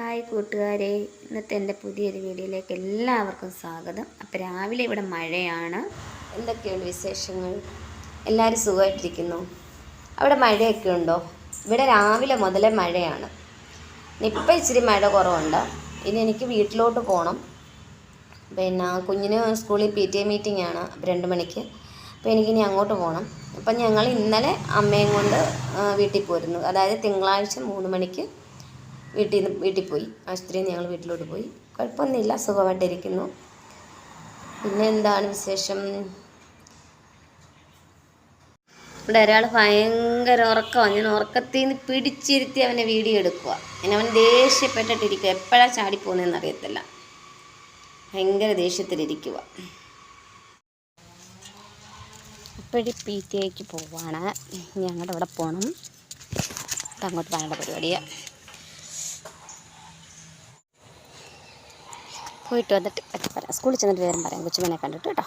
Hi കൂട്ടുകാരെ ഇന്നത്തെ എന്റെ പുതിയൊരു വീഡിയോയിലേക്ക് എല്ലാവർക്കും സ്വാഗതം. അപ്പോൾ രാവിലെ ഇവിടെ മഴയാണ്. എന്തൊക്കെയുണ്ട് വിശേഷങ്ങൾ? എല്ലാവരും സുഖമായിട്ടിരിക്കുന്നു. അവിടെ മഴയൊക്കെ ഉണ്ടോ? ഇവിടെ രാവിലെ മുതലേ മഴയാണ്. ഇപ്പം ഇച്ചിരി മഴ കുറവുണ്ട്. ഇനി എനിക്ക് വീട്ടിലോട്ട് പോകണം പിന്നെ കുഞ്ഞിന് സ്കൂളിൽ പി ടി എ മീറ്റിംഗ് ആണ് രണ്ട് മണിക്ക്. അപ്പോൾ എനിക്കിനി അങ്ങോട്ട് പോകണം അപ്പം ഞങ്ങൾ ഇന്നലെ അമ്മയും കൊണ്ട് വീട്ടിൽ പോരുന്നു. അതായത് തിങ്കളാഴ്ച മൂന്ന് മണിക്ക് വീട്ടിൽ നിന്ന് വീട്ടിൽ പോയി ആശുപത്രിയിൽ നിന്ന് ഞങ്ങൾ വീട്ടിലോട്ട് പോയി. കുഴപ്പമൊന്നുമില്ല സുഖമായിട്ടിരിക്കുന്നു. പിന്നെ എന്താണ് വിശേഷം? ഇവിടെ ഒരാൾ ഭയങ്കര ഉറക്കമാണ് ഞാൻ ഉറക്കത്തിൽ നിന്ന് പിടിച്ചിരുത്തി അവനെ വീഡിയോ എടുക്കുക ഞാൻ അവൻ ദേഷ്യപ്പെട്ടിട്ടിരിക്കുക എപ്പോഴാണ് ചാടിപ്പോകുന്നതെന്ന് അറിയത്തില്ല. ഭയങ്കര ദേഷ്യത്തിലിരിക്കുക ഇപ്പോഴും പി ടി ഐക്ക് പോവാണ്. ഞങ്ങളുടെ അവിടെ പോകണം അങ്ങോട്ട് പോകാനുള്ള പരിപാടിയാണ് പോയിട്ട് വന്നിട്ട് പറ്റി പറയാം. സ്കൂളിൽ ചെന്നിട്ട് വേറെ പറയാം. കൊച്ചുമനെ കണ്ടിട്ട് കേട്ടോ.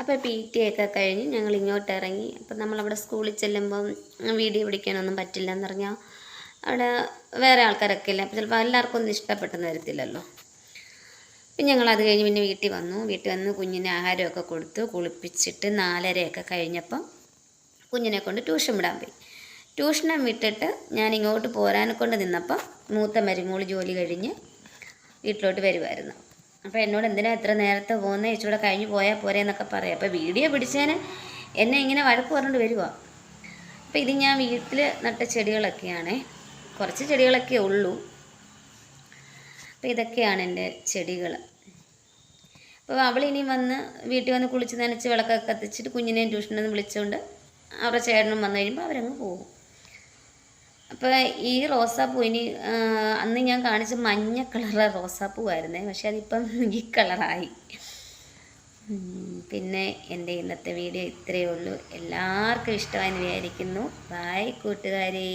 അപ്പോൾ പി ടി ഒക്കെ കഴിഞ്ഞ് ഞങ്ങൾ ഇങ്ങോട്ട് ഇറങ്ങി. അപ്പം നമ്മളവിടെ സ്കൂളിൽ ചെല്ലുമ്പം വീഡിയോ പിടിക്കാനൊന്നും പറ്റില്ല എന്ന് പറഞ്ഞാൽ അവിടെ വേറെ ആൾക്കാരൊക്കെ ഇല്ല. അപ്പോൾ ചിലപ്പോൾ എല്ലാവർക്കും ഒന്നും ഇഷ്ടപ്പെട്ടെന്ന് വരത്തില്ലല്ലോ. പിന്നെ ഞങ്ങൾ അത് കഴിഞ്ഞ് പിന്നെ വീട്ടിൽ വന്നു. വീട്ടിൽ വന്ന് കുഞ്ഞിന് ആഹാരമൊക്കെ കൊടുത്തു. കുളിപ്പിച്ചിട്ട് നാലരയൊക്കെ കഴിഞ്ഞപ്പം കുഞ്ഞിനെ കൊണ്ട് ട്യൂഷൻ വിടാൻ പോയി. ട്യൂഷനെ വിട്ടിട്ട് ഞാൻ ഇങ്ങോട്ട് പോരാനെ കൊണ്ട് നിന്നപ്പം മൂത്ത മരുമോൾ ജോലി കഴിഞ്ഞ് വീട്ടിലോട്ട് വരുമായിരുന്നു അപ്പോൾ എന്നോട് എന്തിനാ ഇത്ര നേരത്തെ പോകുന്നത് ഇച്ചിരൂടെ കഴിഞ്ഞ് പോയാൽ പോരെ എന്നൊക്കെ പറയാം. അപ്പോൾ വീഡിയോ പിടിച്ചതിന് എന്നെ ഇങ്ങനെ വഴക്ക് പറഞ്ഞുകൊണ്ട് വരുവാ. അപ്പോൾ ഇത് ഞാൻ വീട്ടിൽ നട്ട ചെടികളൊക്കെയാണേ. കുറച്ച് ചെടികളൊക്കെ ഉള്ളൂ. അപ്പോൾ ഇതൊക്കെയാണ് എന്റെ ചെടികൾ അപ്പോൾ അവൾ ഇനി വന്ന് വീട്ടിൽ വന്ന് കുളിച്ച് നനച്ച് വിളക്കൊക്കെ കത്തിച്ചിട്ട് കുഞ്ഞിനെയും ട്യൂഷനിൽ നിന്ന് വിളിച്ചുകൊണ്ട് അവരുടെ ചേട്ടനും വന്നു കഴിയുമ്പോൾ അവരങ്ങ് പോകും. അപ്പോൾ ഈ റോസാപ്പൂ ഇനി അന്ന് ഞാൻ കാണിച്ച മഞ്ഞ കളറുള്ള റോസാപ്പൂ ആയിരുന്നു പക്ഷെ അതിപ്പം ഈ കളറായി. പിന്നെ എന്റെ ഇന്നത്തെ വീഡിയോ ഇത്രയേ ഉള്ളൂ. എല്ലാവർക്കും ഇഷ്ടമായി വിചാരിക്കുന്നു. ബായ് കൂട്ടുകാരേ.